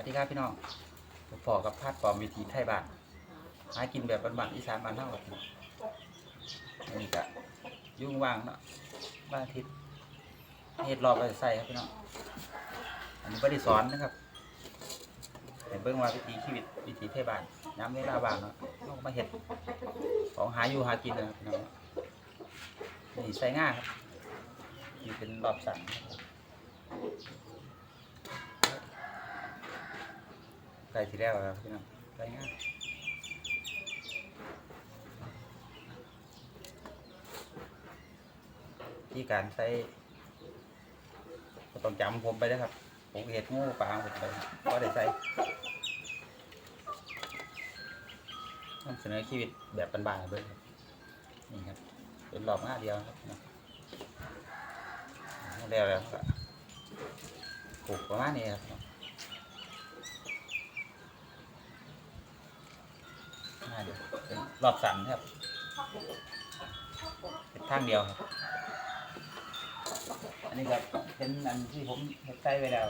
วัสดีครับพี่น้องผมพอกับพาดปอมวิธีไทยบ้านหากินแบบบ้านๆอีสานบ้านเฮาครับพี่น้องอันนี้ก็ยุ่งว่างเนาะบ้านอาทิตย์เฮ็ดรอบไปใส่ครับพี่น้องอันนี้บ่ได้สอนนะครับแต่เบิ่งว่าวิถีชีวิตวิถีไทยบ้านย้ำเวลาว่างเนาะเราก็มาเฮ็ดของหาอยู่หากินนะครับพี่น้องนี่ใส่ง่ายครับนี่เป็นรอบสั่ง ใส่ทีแรกแล้วพี่น้องใส่ง่ายที่การใส่ก็ต้องจำผมไปนะครับ ผมเห็ดงูปลาผมไปก็ได้ใส่นำเสนอชีวิตแบบบานๆเลยครับนี่ครับเป็นรอบหน้าเดียวครับแล้วแล้วก็ปลูกประมาณนี้ครับ อ่าเดียวรอบสันครับเป็นทางเดียวครับ อันนี้ครับเป็นอันที่ผมเฮ็ดใส่ไว้แล้ว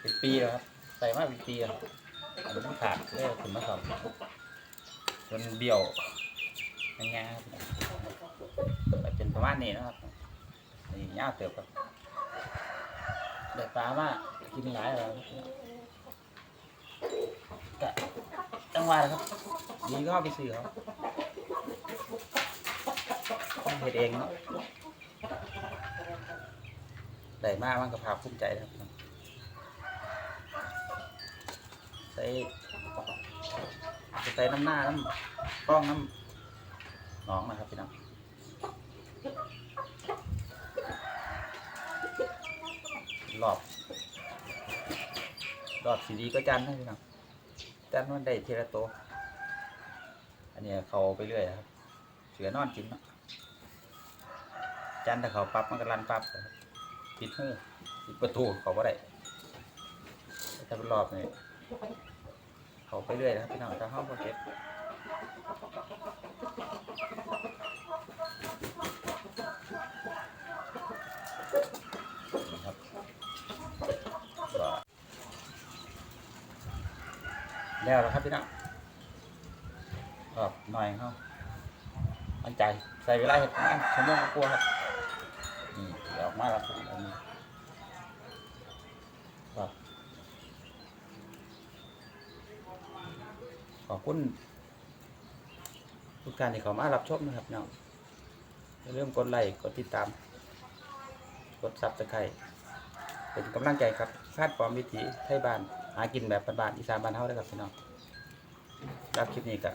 เป็นปีแล้วครับ ใส่มาเป็นปีแล้วอันนี้มันขาดเลยถึงมาสอบจนเบี้ยวยังไงครับเป็นประมาณนี้นะครับนี่ยาเติบครับเด็ดปลามากกินหลายแล้วก็จังหวะนะครับ ดีก็เอาไปซื้อเขาต้องเฮ็ดเองเนาะได้มากมันก็ภาภูมิใจนะครับใส่ใส่น้ำหน้าน้ำกล้องน้ำหนองนะครับพี่น้องรอบรอบสีดีก็จันนะพี่น้องจันมันได้เทละโตว อันนี้เขาไปเรื่อยครับ เสือนอนกินเนาะจันถ้าเขาปรับมันก็รันปรับครับปิดหูปิดประตูเขาก็ได้ถ้าเป็นรอบนี่เขาไปเรื่อยนะครับพี่น้องถ้าเข้าก็เก็บนี่ครับก็แล้วแล้วครับพี่น้อง ครับหน่อยเขามั่นใจใส่เวลาเห็ดงานชั่วโมงกลัวครับนี่เดี๋ยวออกมาแล้วครับอันนี้ครับขอบคุณทุกการที่เขามารับชมนะครับเนาะอย่มกดไลค์กดติดตาม กดซับสไครต์เป็นกำลังใจครับคาดความวิถีไทยบ้าน หากินแบบบ้านๆอีสานบ้านเฮาได้ครับพี่น้องรับคลิปนี้กับ